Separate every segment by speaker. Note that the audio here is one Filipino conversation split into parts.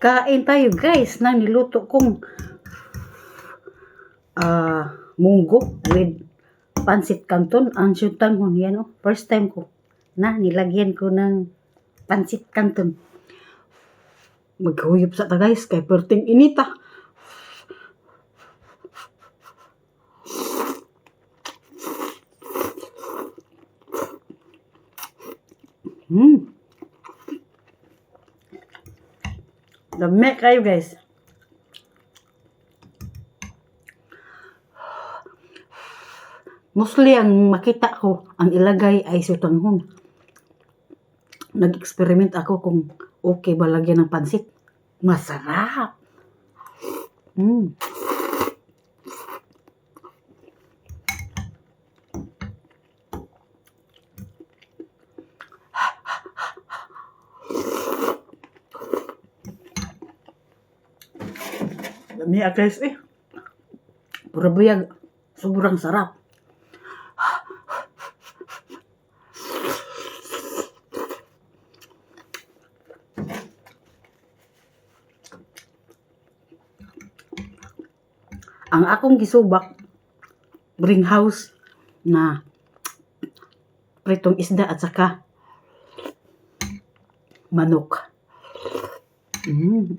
Speaker 1: Kain tayo guys ng niluto kong ah munggo with pansit canton. Ang syutanghon yan oh. First time ko na nilagyan ko ng pansit canton. Maghuyop sa ta guys kay perting inita. Hmm. Dami kayo guys. Mostly ang makita ko, ang ilagay ay sutanghon. Nag-experiment ako kung okay ba lagyan ng pansit. Masarap. Mm. Dami ah, guys eh. Pura buyag. Sobrang sarap. Ang akong gisubak bring house na pritong isda at saka manok. Mm.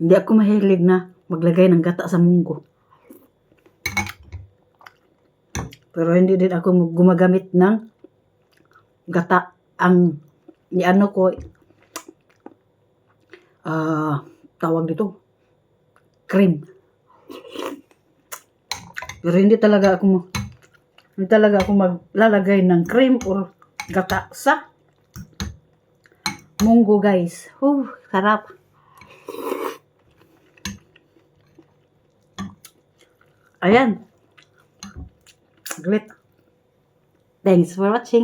Speaker 1: Hindi ako mahilig na maglagay ng gata sa munggo. Pero hindi din ako gumagamit ng gata. Ang ni ano ko ah tawag dito cream. Pero hindi talaga ako hindi talaga ako maglalagay ng cream or gata sa munggo guys. Huh, sarap. Ayan. Great. Thanks for watching.